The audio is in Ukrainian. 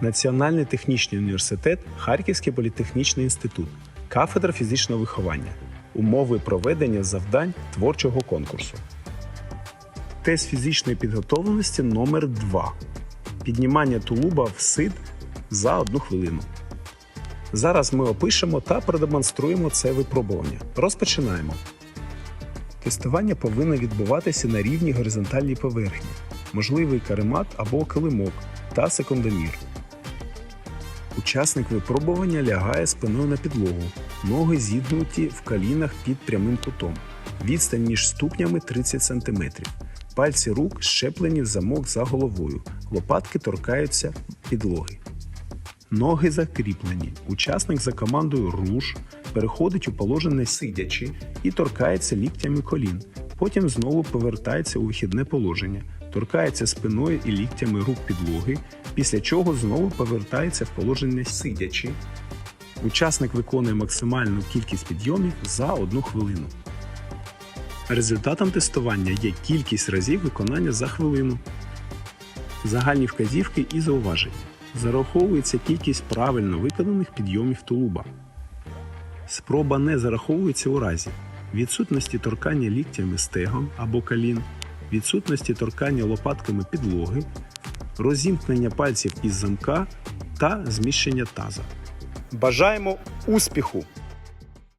Національний технічний університет, Харківський політехнічний інститут, кафедра фізичного виховання, умови проведення завдань творчого конкурсу. Тест фізичної підготовленості номер 2 Піднімання тулуба в сид за одну хвилину. Зараз ми опишемо та продемонструємо це випробування. Розпочинаємо. Тестування повинно відбуватися на рівні горизонтальній поверхні, можливий каремат або килимок та секундомір. Учасник випробування лягає спиною на підлогу, ноги зігнуті в колінах під прямим кутом. Відстань між ступнями 30 см. Пальці рук щеплені в замок за головою, лопатки торкаються підлоги. Ноги закріплені. Учасник за командою руш переходить у положення сидячи і торкається ліктями колін. Потім знову повертається у вихідне положення, торкається спиною і ліктями рук підлоги, після чого знову повертається в положення сидячи. Учасник виконує максимальну кількість підйомів за одну хвилину. Результатом тестування є кількість разів виконання за хвилину. Загальні вказівки і зауваження. Зараховується кількість правильно виконаних підйомів тулуба. Спроба не зараховується у разі відсутності торкання ліктями стегом або колін, відсутності торкання лопатками підлоги, розімкнення пальців із замка та зміщення таза. Бажаємо успіху!